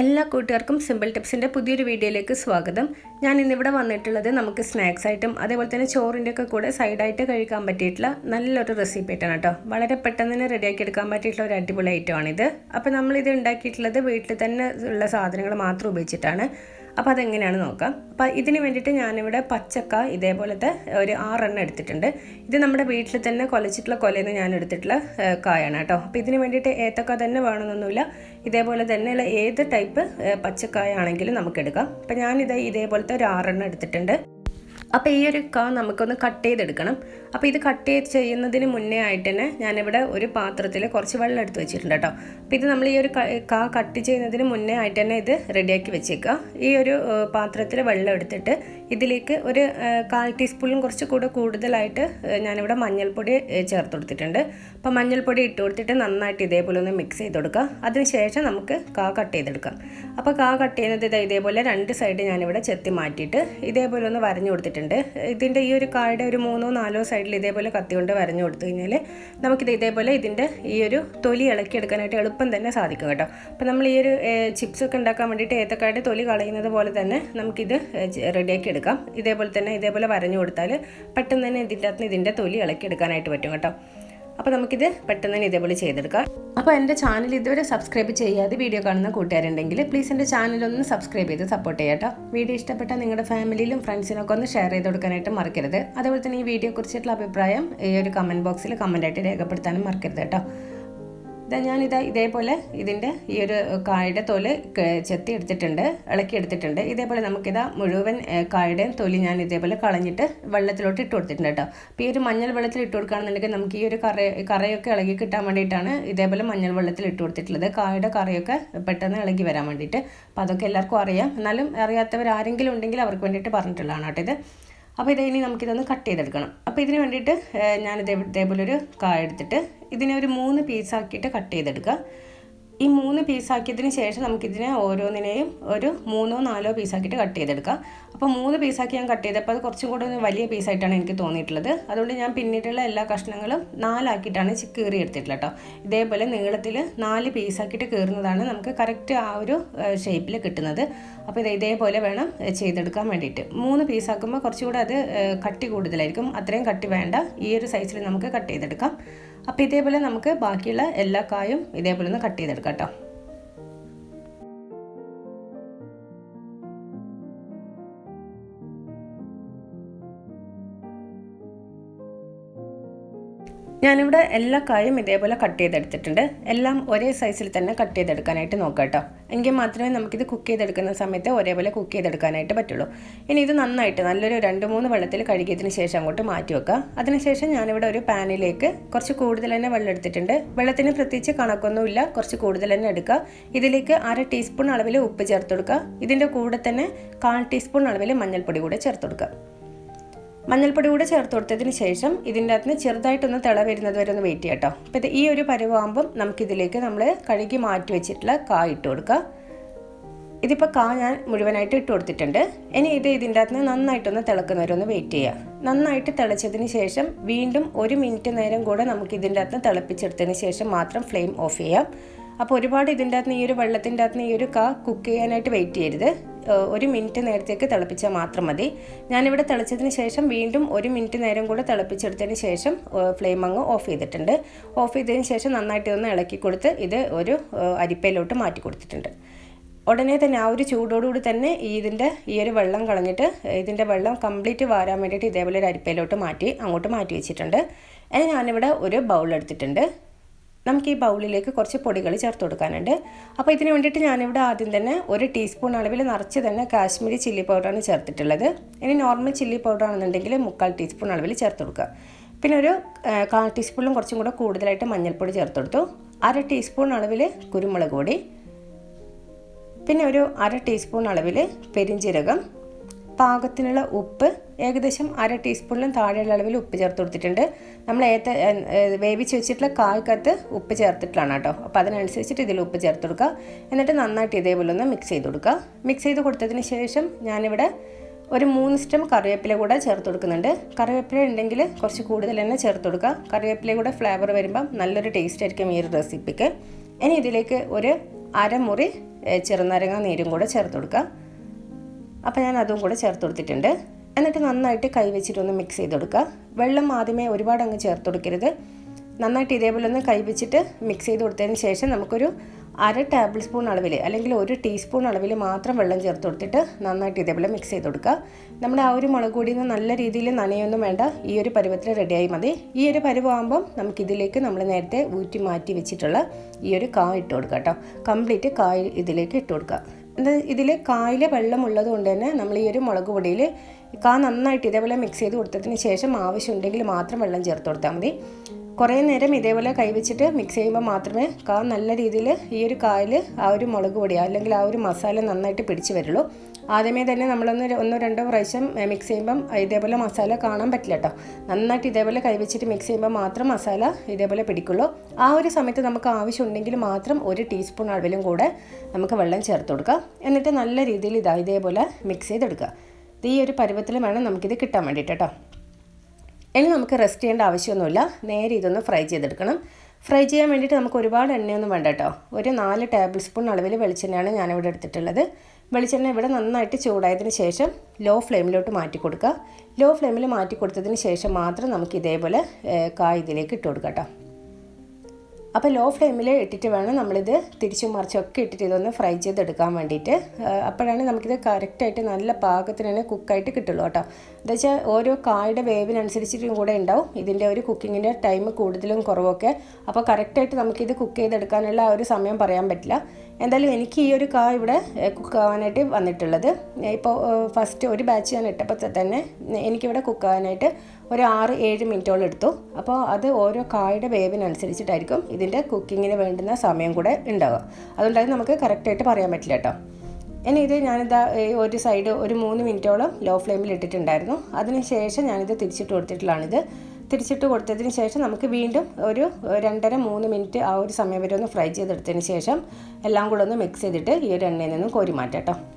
എല്ലാ കൂട്ടുകാർക്കും സിമ്പിൾ ടിപ്സിന്റെ പുതിയൊരു വീഡിയോയിലേക്ക് സ്വാഗതം. ഞാൻ ഇന്നിവിടെ വന്നിട്ടുള്ളത് നമുക്ക് സ്നാക്സ് ആയിട്ടും അതേപോലെ തന്നെ ചോറിന്റെ ഒക്കെ കൂടെ സൈഡായിട്ട് കഴിക്കാൻ പറ്റിയിട്ടുള്ള നല്ലൊരു റെസിപ്പി ആയിട്ടാണ് കേട്ടോ. വളരെ പെട്ടെന്ന് തന്നെ റെഡിയാക്കി എടുക്കാൻ പറ്റിയിട്ടുള്ള ഒരു അടിപൊളി ഐറ്റമാണിത് അപ്പോൾ നമ്മളിത് ഉണ്ടാക്കിയിട്ടുള്ളത് വീട്ടിൽ തന്നെ ഉള്ള സാധനങ്ങൾ മാത്രം ഉപയോഗിച്ചിട്ടാണ്. അപ്പോൾ അതെങ്ങനെയാണ് നോക്കാം. അപ്പോൾ ഇതിന് വേണ്ടിയിട്ട് ഞാനിവിടെ പച്ചക്ക ഇതേപോലത്തെ ഒരു ആറെണ്ണം എടുത്തിട്ടുണ്ട്. ഇത് നമ്മുടെ വീട്ടിൽ തന്നെ കൊലച്ചിട്ടുള്ള കൊലയിൽ നിന്ന് ഞാൻ എടുത്തിട്ടുള്ള കായാണ് കേട്ടോ. അപ്പോൾ ഇതിന് വേണ്ടിയിട്ട് ഏത്തക്ക തന്നെ വേണമെന്നൊന്നുമില്ല. ഇതേപോലെ തന്നെയുള്ള ഏത് ടൈപ്പ് പച്ചക്കായ ആണെങ്കിലും നമുക്ക് എടുക്കാം അപ്പോൾ ഞാനിത് ഇതേപോലത്തെ ഒരു ആറെണ്ണം എടുത്തിട്ടുണ്ട്. അപ്പോൾ ഈ ഒരു കാ നമുക്കൊന്ന് കട്ട് ചെയ്തെടുക്കണം. അപ്പോൾ ഇത് കട്ട് ചെയ്യുന്നതിന് മുന്നേ ആയിട്ട് തന്നെ ഞാനിവിടെ ഒരു പാത്രത്തിൽ കുറച്ച് വെള്ളം എടുത്ത് വെച്ചിട്ടുണ്ട് കേട്ടോ. അപ്പോൾ ഇത് നമ്മൾ ഈ ഒരു ക- കട്ട് ചെയ്യുന്നതിന് മുന്നേ ആയിട്ട് തന്നെ ഇത് റെഡിയാക്കി വെച്ചേക്കുക. ഈ ഒരു പാത്രത്തിൽ വെള്ളം എടുത്തിട്ട് ഇതിലേക്ക് ഒരു കാൽ ടീസ്പൂണിലും കുറച്ച് കൂടെ കൂടുതലായിട്ട് ഞാനിവിടെ മഞ്ഞൾപ്പൊടി ചേർത്ത് കൊടുത്തിട്ടുണ്ട്. അപ്പോൾ മഞ്ഞൾപ്പൊടി ഇട്ട് കൊടുത്തിട്ട് നന്നായിട്ട് ഇതേപോലെ ഒന്ന് മിക്സ് ചെയ്ത് കൊടുക്കുക. അതിനുശേഷം നമുക്ക് കാ കട്ട് ചെയ്തെടുക്കാം. അപ്പോൾ കാ കട്ട് ചെയ്യുന്നത് ഇതേപോലെ രണ്ട് സൈഡ് ഞാനിവിടെ ചെത്തി മാറ്റിയിട്ട് ഇതേപോലെ ഒന്ന് വരഞ്ഞു കൊടുത്തിട്ടുണ്ട്. ഇതിന്റെ ഈ ഒരു കായുടെ ഒരു മൂന്നോ നാലോ സൈഡിൽ ഇതേപോലെ കത്തി കൊണ്ട് വരഞ്ഞു കൊടുത്തു കഴിഞ്ഞാൽ നമുക്കിത് ഇതേപോലെ ഇതിന്റെ ഈ ഒരു തൊലി ഇളക്കിയെടുക്കാനായിട്ട് എളുപ്പം തന്നെ സാധിക്കും കേട്ടോ. അപ്പോൾ നമ്മൾ ഈ ഒരു ചിപ്സ് ഒക്കെ ഉണ്ടാക്കാൻ വേണ്ടിയിട്ട് ഏത്തക്കാട് തൊലി കളയുന്നത് പോലെ തന്നെ നമുക്കിത് റെഡിയാക്കി എടുക്കാം. ഇതേപോലെ തന്നെ ഇതേപോലെ വരഞ്ഞു കൊടുത്താൽ പെട്ടെന്ന് തന്നെ ഇതിന്റെ അകത്ത് ഇതിന്റെ തൊലി ഇളക്കിയെടുക്കാനായിട്ട് പറ്റും കേട്ടോ. അപ്പോൾ നമുക്കിത് പെട്ടെന്ന് തന്നെ ഇതേപോലെ ചെയ്തെടുക്കാം. അപ്പോൾ എന്റെ ചാനൽ ഇതുവരെ സബ്സ്ക്രൈബ് ചെയ്യാതെ വീഡിയോ കാണുന്ന കൂട്ടുകാരുണ്ടെങ്കിൽ പ്ലീസ് എന്റെ ചാനലൊന്ന് സബ്സ്ക്രൈബ് ചെയ്ത് സപ്പോർട്ട് ചെയ്യാം കേട്ടോ വീഡിയോ ഇഷ്ടപ്പെട്ടാൽ നിങ്ങളുടെ ഫാമിലിയിലും ഫ്രണ്ട്സിനൊക്കെ ഒന്ന് ഷെയർ ചെയ്ത് കൊടുക്കാനായിട്ട് മറക്കരുത്. അതുപോലെ തന്നെ ഈ വീഡിയോ കുറിച്ചിട്ടുള്ള അഭിപ്രായം ഈ ഒരു കമന്റ് ബോക്സിൽ കമന്റായിട്ട് രേഖപ്പെടുത്താനും മറക്കരുത് കേട്ടോ ഇതാ ഞാനിതാ ഇതേപോലെ ഇതിന്റെ ഈ ഒരു കായുടെ തോൽ ചെത്തി എടുത്തിട്ടുണ്ട് ഇളക്കി എടുത്തിട്ടുണ്ട്. ഇതേപോലെ നമുക്കിതാ മുഴുവൻ കായുടെയും തൊലി ഞാൻ ഇതേപോലെ കളഞ്ഞിട്ട് വെള്ളത്തിലോട്ട് ഇട്ട് കൊടുത്തിട്ടുണ്ട് കേട്ടോ. അപ്പോൾ ഈ ഒരു മഞ്ഞൾ വെള്ളത്തിൽ ഇട്ട് കൊടുക്കുകയാണെന്നുണ്ടെങ്കിൽ നമുക്ക് ഈ ഒരു കറ കറയൊക്കെ ഇളകി കിട്ടാൻ വേണ്ടിയിട്ടാണ് ഇതേപോലെ മഞ്ഞൾ വെള്ളത്തിൽ ഇട്ട് കൊടുത്തിട്ടുള്ളത്. കായുടെ കറയൊക്കെ പെട്ടെന്ന് ഇളകി വരാൻ വേണ്ടിയിട്ട്. അപ്പോൾ അതൊക്കെ എല്ലാവർക്കും അറിയാം. എന്നാലും അറിയാത്തവർ ആരെങ്കിലും ഉണ്ടെങ്കിൽ അവർക്ക് വേണ്ടിയിട്ട് പറഞ്ഞിട്ടുള്ളതാണ് കേട്ടോ ഇത്. അപ്പോൾ ഇത് ഇനി നമുക്കിതൊന്ന് കട്ട് ചെയ്തെടുക്കണം. അപ്പോൾ ഇതിന് വേണ്ടിയിട്ട് ഇതേ ഇതേപോലെ ഒരു കായ എടുത്തിട്ട് ഇതിനെ ഒരു മൂന്ന് പീസാക്കിയിട്ട് കട്ട് ചെയ്തെടുക്കുക. ഈ മൂന്ന് പീസാക്കിയതിന് ശേഷം നമുക്കിതിനെ ഓരോന്നിനെയും ഒരു മൂന്നോ നാലോ പീസാക്കിയിട്ട് കട്ട് ചെയ്തെടുക്കാം. അപ്പോൾ മൂന്ന് പീസാക്കി ഞാൻ കട്ട് ചെയ്തപ്പോൾ അത് കുറച്ചും കൂടെ ഒരു വലിയ പീസായിട്ടാണ് എനിക്ക് തോന്നിയിട്ടുള്ളത്. അതുകൊണ്ട് ഞാൻ പിന്നീടുള്ള എല്ലാ കഷ്ണങ്ങളും നാലാക്കിയിട്ടാണ് കീറി എടുത്തിട്ടുള്ളത് കേട്ടോ ഇതേപോലെ നീളത്തിൽ നാല് പീസാക്കിയിട്ട് കീറുന്നതാണ് നമുക്ക് കറക്റ്റ് ആ ഒരു ഷേപ്പിൽ കിട്ടുന്നത്. അപ്പോൾ ഇത് ഇതേപോലെ വേണം ചെയ്തെടുക്കാൻ വേണ്ടിയിട്ട്. മൂന്ന് പീസാക്കുമ്പോൾ കുറച്ചുകൂടെ അത് കട്ടി കൂടുതലായിരിക്കും. അത്രയും കട്ടി വേണ്ട. ഈ ഒരു സൈസിൽ നമുക്ക് കട്ട് ചെയ്തെടുക്കാം. അപ്പോൾ ഇതേപോലെ നമുക്ക് ബാക്കിയുള്ള എല്ലാ കായും ഇതേപോലെ ഒന്ന് കട്ട് ചെയ്തെടുക്കാം കേട്ടോ. ഞാനിവിടെ എല്ലാ കായും ഇതേപോലെ കട്ട് ചെയ്തെടുത്തിട്ടുണ്ട്. എല്ലാം ഒരേ സൈസിൽ തന്നെ കട്ട് ചെയ്തെടുക്കാനായിട്ട് നോക്കാം കേട്ടോ. എങ്കിൽ മാത്രമേ നമുക്കിത് കുക്ക് ചെയ്തെടുക്കുന്ന സമയത്ത് ഒരേപോലെ കുക്ക് ചെയ്തെടുക്കാനായിട്ട് പറ്റുള്ളൂ. ഇനി ഇത് നന്നായിട്ട് നല്ലൊരു രണ്ട് മൂന്ന് വെള്ളത്തിൽ കഴുകിയതിന് ശേഷം അങ്ങോട്ട് മാറ്റി വെക്കുക അതിനുശേഷം ഞാനിവിടെ ഒരു പാനിലേക്ക് കുറച്ച് കൂടുതൽ തന്നെ വെള്ളം എടുത്തിട്ടുണ്ട്. വെള്ളത്തിന് പ്രത്യേകിച്ച് കണക്കൊന്നുമില്ല. കുറച്ച് കൂടുതൽ തന്നെ എടുക്കുക. ഇതിലേക്ക് അര ടീസ്പൂൺ അളവിൽ ഉപ്പ് ചേർത്ത് കൊടുക്കുക. ഇതിന്റെ കൂടെ തന്നെ കാൽ ടീസ്പൂൺ അളവിൽ മഞ്ഞൾപ്പൊടി കൂടെ ചേർത്ത് കൊടുക്കുക. മഞ്ഞൾപ്പൊടി കൂടെ ചേർത്ത് കൊടുത്തതിന് ശേഷം ഇതിന്റെ അകത്ത് ചെറുതായിട്ടൊന്ന് തിള വരുന്നത് വരെ ഒന്ന് വെയിറ്റ് ചെയ്യാം കേട്ടോ അപ്പോൾ ഇത് ഈ ഒരു പരുവാകുമ്പം നമുക്കിതിലേക്ക് നമ്മൾ കഴുകി മാറ്റി വെച്ചിട്ടുള്ള കാ ഇട്ട് കൊടുക്കുക ഇതിപ്പോൾ കാ ഞാൻ മുഴുവനായിട്ട് ഇട്ട് കൊടുത്തിട്ടുണ്ട്. ഇനി ഇത് ഇതിന്റെ അകത്ത് നിന്ന് നന്നായിട്ടൊന്ന് തിളക്കുന്നവരെ ഒന്ന് വെയിറ്റ് ചെയ്യുക നന്നായിട്ട് തിളച്ചതിന് ശേഷം വീണ്ടും ഒരു മിനിറ്റ് നേരം കൂടെ നമുക്ക് ഇതിന്റെ അകത്ത് തിളപ്പിച്ചെടുത്തതിന് ശേഷം മാത്രം ഫ്ലെയിം ഓഫ് ചെയ്യാം. അപ്പോൾ ഒരുപാട് ഇതിന്റെ അകത്ത് ഈ ഒരു വെള്ളത്തിന്റെ അകത്ത് ഈ ഒരു ക കുക്ക് ചെയ്യാനായിട്ട് വെയിറ്റ് ചെയ്യരുത്. ഒരു മിനിറ്റ് നേരത്തേക്ക് തിളപ്പിച്ചാൽ മാത്രം മതി. ഞാനിവിടെ തിളച്ചതിന് ശേഷം വീണ്ടും ഒരു മിനിറ്റ് നേരം കൂടെ തിളപ്പിച്ചെടുത്തതിന് ശേഷം ഫ്ലെയിം അങ്ങ് ഓഫ് ചെയ്തിട്ടുണ്ട്. ഓഫ് ചെയ്തതിന് ശേഷം നന്നായിട്ട് ഒന്ന് ഇളക്കി കൊടുത്ത് ഇത് ഒരു അരിപ്പയിലോട്ട് മാറ്റി കൊടുത്തിട്ടുണ്ട്. ഉടനെ തന്നെ ആ ഒരു ചൂടോടുകൂടി തന്നെ ഇതിന്റെ ഈ ഒരു വെള്ളം കളഞ്ഞിട്ട് ഇതിന്റെ വെള്ളം കംപ്ലീറ്റ് വാരാൻ വേണ്ടിയിട്ട് ഇതേപോലെ ഒരു അരിപ്പയിലോട്ട് മാറ്റി അങ്ങോട്ട് മാറ്റി വെച്ചിട്ടുണ്ട്. അതിന് ഞാനിവിടെ ഒരു ബൗൾ എടുത്തിട്ടുണ്ട്. നമുക്ക് ഈ ബൗളിലേക്ക് കുറച്ച് പൊടികൾ ചേർത്ത് കൊടുക്കാനുണ്ട്. അപ്പോൾ ഇതിന് വേണ്ടിയിട്ട് ഞാനിവിടെ ആദ്യം തന്നെ ഒരു ടീസ്പൂൺ അളവിൽ നിറച്ച് തന്നെ കാശ്മീരി ചില്ലി പൗഡറാണ് ചേർത്തിട്ടുള്ളത്. ഇനി നോർമൽ ചില്ലി പൗഡർ ആണെന്നുണ്ടെങ്കിൽ മുക്കാൽ ടീസ്പൂൺ അളവിൽ ചേർത്ത് കൊടുക്കുക. പിന്നെ ഒരു കാൽ ടീസ്പൂണിലും കുറച്ചും കൂടെ കൂടുതലായിട്ട് മഞ്ഞൾപ്പൊടി ചേർത്ത് കൊടുത്തു. അര ടീസ്പൂൺ അളവിൽ കുരുമുളക് പൊടി. പിന്നെ ഒരു അര ടീസ്പൂൺ അളവിൽ പെരിഞ്ജീരകം പാകത്തിനുള്ള ഉപ്പ് ഏകദേശം അര ടീസ്പൂണിലും താഴെയുള്ള അളവിൽ ഉപ്പ് ചേർത്ത് കൊടുത്തിട്ടുണ്ട്. നമ്മൾ ഏത്ത വേവിച്ച് വെച്ചിട്ടുള്ള കായ്ക്കകത്ത് ഉപ്പ് ചേർത്തിട്ടാണ് കേട്ടോ. അപ്പോൾ അതിനനുസരിച്ചിട്ട് ഇതിൽ ഉപ്പ് ചേർത്ത് കൊടുക്കുക. എന്നിട്ട് നന്നായിട്ട് ഇതേപോലെ ഒന്ന് മിക്സ് ചെയ്ത് കൊടുക്കുക. മിക്സ് ചെയ്ത് കൊടുത്തതിന് ശേഷം ഞാനിവിടെ ഒരു മൂന്ന് സ്റ്റം കറിവേപ്പില കൂടെ ചേർത്ത് കൊടുക്കുന്നുണ്ട്. കറിവേപ്പില ഉണ്ടെങ്കിൽ കുറച്ച് കൂടുതൽ തന്നെ ചേർത്ത് കൊടുക്കുക. കറിവേപ്പില കൂടെ ഫ്ലേവർ വരുമ്പം നല്ലൊരു ടേസ്റ്റ് ആയിരിക്കും ഈ ഒരു റെസിപ്പിക്ക് ഇനി ഇതിലേക്ക് ഒരു അരമുറി ചെറുനാരങ്ങ നീരും കൂടെ ചേർത്ത് കൊടുക്കുക. അപ്പോൾ ഞാൻ അതും കൂടെ ചേർത്ത് കൊടുത്തിട്ടുണ്ട്. എന്നിട്ട് നന്നായിട്ട് കൈ വെച്ചിട്ടൊന്ന് മിക്സ് ചെയ്ത് കൊടുക്കുക. വെള്ളം ആദ്യമേ ഒരുപാട് അങ്ങ് ചേർത്ത് കൊടുക്കരുത്. നന്നായിട്ട് ഇതേപോലെ ഒന്ന് കൈ വെച്ചിട്ട് മിക്സ് ചെയ്ത് കൊടുത്തതിന് ശേഷം നമുക്കൊരു അര ടേബിൾ സ്പൂൺ അളവിൽ അല്ലെങ്കിൽ ഒരു ടീസ്പൂൺ അളവിൽ മാത്രം വെള്ളം ചേർത്ത് കൊടുത്തിട്ട് നന്നായിട്ട് ഇതേപോലെ മിക്സ് ചെയ്ത് കൊടുക്കുക. നമ്മുടെ ആ ഒരു മുളക് നിന്ന് നല്ല രീതിയിൽ നനയൊന്നും വേണ്ട. ഈ ഒരു പരുവത്തിൽ റെഡിയായി മതി. ഈ ഒരു പരുവാകുമ്പം നമുക്കിതിലേക്ക് നമ്മൾ നേരത്തെ ഊറ്റി മാറ്റി വെച്ചിട്ടുള്ള ഈ ഒരു കായ ഇട്ട് കൊടുക്കുക കേട്ടോ. കംപ്ലീറ്റ് കായ ഇതിലേക്ക് ഇട്ട് കൊടുക്കുക. ഇത് ഇതിൽ കായിലെ വെള്ളം ഉള്ളത് കൊണ്ട് തന്നെ നമ്മൾ ഈ ഒരു മുളക് പൊടിയിൽ കാ നന്നായിട്ട് ഇതേപോലെ മിക്സ് ചെയ്ത് കൊടുത്തതിന് ശേഷം ആവശ്യമുണ്ടെങ്കിൽ മാത്രം വെള്ളം ചേർത്ത് കൊടുത്താൽ മതി. കുറേ നേരം ഇതേപോലെ കൈവച്ചിട്ട് മിക്സ് ചെയ്യുമ്പോൾ മാത്രമേ കാ നല്ല രീതിയിൽ ഈ ഒരു കായിൽ ആ ഒരു മുളക് പൊടി അല്ലെങ്കിൽ ആ ഒരു മസാല നന്നായിട്ട് പിടിച്ച് വരുള്ളൂ. ആദ്യമേ തന്നെ നമ്മളൊന്ന് ഒന്നോ രണ്ടോ പ്രാവശ്യം മിക്സ് ചെയ്യുമ്പം ഇതേപോലെ മസാല കാണാൻ പറ്റില്ല കേട്ടോ നന്നായിട്ട് ഇതേപോലെ കൈവച്ചിട്ട് മിക്സ് ചെയ്യുമ്പോൾ മാത്രം മസാല ഇതേപോലെ പിടിക്കുള്ളൂ. ആ ഒരു സമയത്ത് നമുക്ക് ആവശ്യമുണ്ടെങ്കിൽ മാത്രം ഒരു ടീസ്പൂൺ അളവിലും കൂടെ നമുക്ക് വെള്ളം ചേർത്ത് കൊടുക്കുക എന്നിട്ട് നല്ല രീതിയിൽ ഇതാ ഇതേപോലെ മിക്സ് ചെയ്തെടുക്കുക ഈ ഒരു പരുവത്തിൽ വേണം നമുക്കിത് കിട്ടാൻ വേണ്ടിയിട്ട് കേട്ടോ ഇനി നമുക്ക് റെസ്റ്റ് ചെയ്യേണ്ട ആവശ്യമൊന്നുമില്ല. നേരെ ഇതൊന്ന് ഫ്രൈ ചെയ്തെടുക്കണം. ഫ്രൈ ചെയ്യാൻ വേണ്ടിയിട്ട് നമുക്ക് ഒരുപാട് എണ്ണയൊന്നും വേണ്ട കേട്ടോ. ഒരു നാല് ടേബിൾ സ്പൂൺ അളവിൽ വെളിച്ചെണ്ണയാണ് ഞാനിവിടെ എടുത്തിട്ടുള്ളത്. വെളിച്ചെണ്ണ ഇവിടെ നന്നായിട്ട് ചൂടായതിന് ശേഷം ലോ ഫ്ലെയിമിലോട്ട് മാറ്റി കൊടുക്കുക. ലോ ഫ്ലെയിമിൽ മാറ്റി കൊടുത്തതിന് ശേഷം മാത്രം നമുക്ക് ഇതേപോലെ കായ ഇതിലേക്ക് ഇട്ട് കൊടുക്കാം കേട്ടോ. അപ്പോൾ ലോ ഫ്ലെയിമിൽ ഇട്ടിട്ട് വേണം നമ്മളിത് തിരിച്ചും മറിച്ചൊക്കെ ഇട്ടിട്ട് ഇതൊന്ന് ഫ്രൈ ചെയ്തെടുക്കാൻ വേണ്ടിയിട്ട്. അപ്പോഴാണ് നമുക്കിത് കറക്റ്റായിട്ട് നല്ല പാകത്തിന് തന്നെ കുക്കായിട്ട് കിട്ടുള്ളൂ കേട്ടോ. എന്താ വെച്ചാൽ ഓരോ കായുടെ വേവിനനുസരിച്ചിട്ടും കൂടെ ഉണ്ടാവും. ഇതിന്റെ ഒരു കുക്കിങ്ങിന്റെ ടൈം കൂടുതലും കുറവൊക്കെ. അപ്പോൾ കറക്റ്റായിട്ട് നമുക്കിത് കുക്ക് ചെയ്തെടുക്കാനുള്ള ആ ഒരു സമയം പറയാൻ പറ്റില്ല. എന്തായാലും എനിക്ക് ഈ ഒരു കാ ഇവിടെ കുക്ക് ആവാനായിട്ട് വന്നിട്ടുള്ളത്. ഇപ്പോൾ ഫസ്റ്റ് ഒരു ബാച്ച് ഞാൻ ഇട്ടപ്പോൾ തന്നെ എനിക്കിവിടെ കുക്ക് ആവാനായിട്ട് ഒരു ആറ് ഏഴ് മിനിറ്റോളം എടുത്തു. അപ്പോൾ അത് ഓരോ കായുടെ വേവിനനുസരിച്ചിട്ടായിരിക്കും ഇതിന്റെ കുക്കിങ്ങിന് വേണ്ടുന്ന സമയം കൂടെ ഉണ്ടാവുക. അതുകൊണ്ടത് നമുക്ക് കറക്റ്റായിട്ട് പറയാൻ പറ്റില്ല കേട്ടോ. ഇനി ഇത് ഞാനിതാ ഒരു സൈഡ് ഒരു മൂന്ന് മിനിറ്റോളം ലോ ഫ്ലെയിമിൽ ഇട്ടിട്ടുണ്ടായിരുന്നു. അതിനുശേഷം ഞാനിത് തിരിച്ചിട്ട് കൊടുത്തിട്ടുള്ളതാണിത്. തിരിച്ചിട്ട് കൊടുത്തതിന് ശേഷം നമുക്ക് വീണ്ടും ഒരു രണ്ടര മൂന്ന് മിനിറ്റ് ആ ഒരു സമയം വരെ ഒന്ന് ഫ്രൈ ചെയ്തെടുത്തതിന് ശേഷം എല്ലാം കൂടെ ഒന്ന് മിക്സ് ചെയ്തിട്ട് ഈ ഒരു എണ്ണയിൽ നിന്നും കോരി മാറ്റാം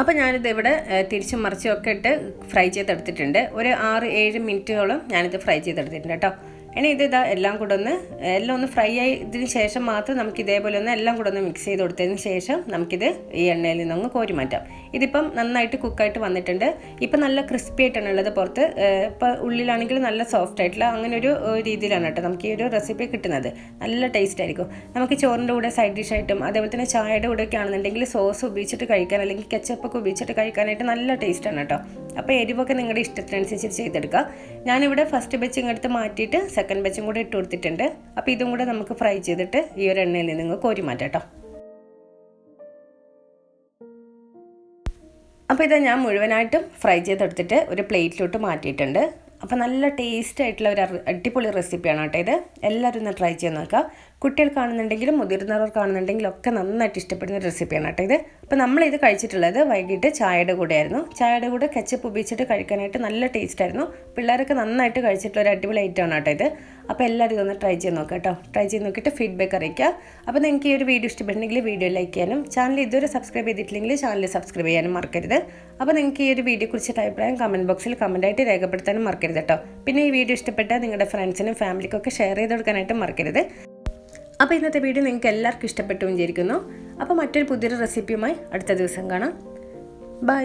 അപ്പോൾ ഞാനിത് ഇവിടെ തിരിച്ച് തിരിച്ചും മറിച്ചും ഒക്കെ ഇട്ട് ഫ്രൈ ചെയ്തെടുത്തിട്ടുണ്ട്. ഒരു ആറ് ഏഴ് മിനിറ്റോളം ഞാനിത് ഫ്രൈ ചെയ്തെടുത്തിട്ടുണ്ട് കേട്ടോ. ഇനി ഇത് ഇതാ എല്ലാം കൂടെ ഒന്ന് എല്ലാം ഒന്ന് ഫ്രൈ ആയതിന് ശേഷം മാത്രം നമുക്ക് ഇതേപോലെ ഒന്ന് എല്ലാം കൂടെ ഒന്ന് മിക്സ് ചെയ്ത് കൊടുത്തതിന് ശേഷം നമുക്കിത് ഈ എണ്ണയിൽ നിന്നൊന്ന് കോരി മാറ്റാം. ഇതിപ്പം നന്നായിട്ട് കുക്കായിട്ട് വന്നിട്ടുണ്ട്. ഇപ്പം നല്ല ക്രിസ്പി ആയിട്ടാണ് ഉള്ളത് പുറത്ത്. ഇപ്പം ഉള്ളിലാണെങ്കിൽ നല്ല സോഫ്റ്റ് ആയിട്ടുള്ള അങ്ങനെ ഒരു രീതിയിലാണ് കേട്ടോ നമുക്ക് ഈ ഒരു റെസിപ്പി കിട്ടുന്നത്. നല്ല ടേസ്റ്റ് ആയിരിക്കും. നമുക്ക് ചോറിന്റെ കൂടെ സൈഡ് ഡിഷ് ആയിട്ടും അതേപോലെ തന്നെ ചായയുടെ കൂടെ ഒക്കെ ആണെന്നുണ്ടെങ്കിൽ സോസ് ഉപയോഗിച്ചിട്ട് കഴിക്കാൻ അല്ലെങ്കിൽ കെച്ചപ്പൊക്കെ ഉപയോഗിച്ചിട്ട് കഴിക്കാനായിട്ട് നല്ല ടേസ്റ്റാണ് കേട്ടോ. അപ്പോൾ എരിവൊക്കെ നിങ്ങളുടെ ഇഷ്ടത്തിനനുസരിച്ച് ചെയ്തെടുക്കുക ഞാനിവിടെ ഫസ്റ്റ് ബെച്ച് ഇങ്ങടുത്ത് മാറ്റിയിട്ട് സെക്കൻഡ് ബെച്ചും കൂടെ ഇട്ട് കൊടുത്തിട്ടുണ്ട്. അപ്പോൾ ഇതും കൂടെ നമുക്ക് ഫ്രൈ ചെയ്തിട്ട് ഈ ഒരു എണ്ണയിൽ നിന്ന് കോരി മാറ്റാം കേട്ടോ അപ്പോൾ ഇത് ഞാൻ മുഴുവനായിട്ടും ഫ്രൈ ചെയ്തെടുത്തിട്ട് ഒരു പ്ലേറ്റിലോട്ട് മാറ്റിയിട്ടുണ്ട്. അപ്പോൾ നല്ല ടേസ്റ്റ് ആയിട്ടുള്ള ഒരു അടിപൊളി റെസിപ്പിയാണ് കേട്ടോ ഇത്. എല്ലാവരും ഒന്ന് ട്രൈ ചെയ്ത് നോക്കുക. കുട്ടികൾ കാണുന്നുണ്ടെങ്കിലും മുതിർന്നവർ കാണുന്നുണ്ടെങ്കിലും ഒക്കെ നന്നായിട്ട് ഇഷ്ടപ്പെടുന്ന ഒരു റെസിപ്പിയാണ് കേട്ടോ ഇത്. അപ്പോൾ നമ്മളിത് കഴിച്ചിട്ടുള്ളത് വൈകിട്ട് ചായയുടെ കൂടെയായിരുന്നു. ചായയുടെ കൂടെ കെച്ചപ്പ് ഉപയോഗിച്ചിട്ട് കഴിക്കാനായിട്ട് നല്ല ടേസ്റ്റ് ആയിരുന്നു. പിള്ളേരൊക്കെ നന്നായിട്ട് കഴിച്ചിട്ടുള്ള ഒരു അടിപൊളി ഐറ്റമാണ് കേട്ടോ ഇത്. അപ്പോൾ എല്ലാവരും ഇതൊന്ന് ട്രൈ ചെയ്ത് നോക്കാം കേട്ടോ. ട്രൈ ചെയ്ത് നോക്കിയിട്ട് ഫീഡ്ബാക്ക് അറിയിക്കുക. അപ്പോൾ നിങ്ങൾക്ക് ഈ ഒരു വീഡിയോ ഇഷ്ടപ്പെട്ടുണ്ടെങ്കിൽ വീഡിയോ ലൈക്ക് ചെയ്യാനും ചാനൽ ഇതുവരെ സബ്സ്ക്രൈബ് ചെയ്തിട്ടില്ലെങ്കിൽ ചാനൽ സബ്സ്ക്രൈബ് ചെയ്യാനും മറക്കരുത്. അപ്പോൾ നിങ്ങൾക്ക് ഈ ഒരു വീഡിയോ കുറിച്ചിട്ട് അഭിപ്രായം കമന്റ് ബോക്സിൽ കമന്റായിട്ട് രേഖപ്പെടുത്താനും മറക്കരുത് കേട്ടോ. പിന്നെ ഈ വീഡിയോ ഇഷ്ടപ്പെട്ടാൽ നിങ്ങളുടെ ഫ്രണ്ട്സിനും ഫാമിലിക്കൊക്കെ ഷെയർ ചെയ്ത് കൊടുക്കാനായിട്ട് മറക്കരുത്. അപ്പോൾ ഇന്നത്തെ വീഡിയോ നിങ്ങൾക്ക് എല്ലാവർക്കും ഇഷ്ടപ്പെട്ടു വിചാരിക്കുന്നു. അപ്പോൾ മറ്റൊരു പുതിയൊരു റെസിപ്പിയുമായി അടുത്ത ദിവസം കാണാം. ബൈ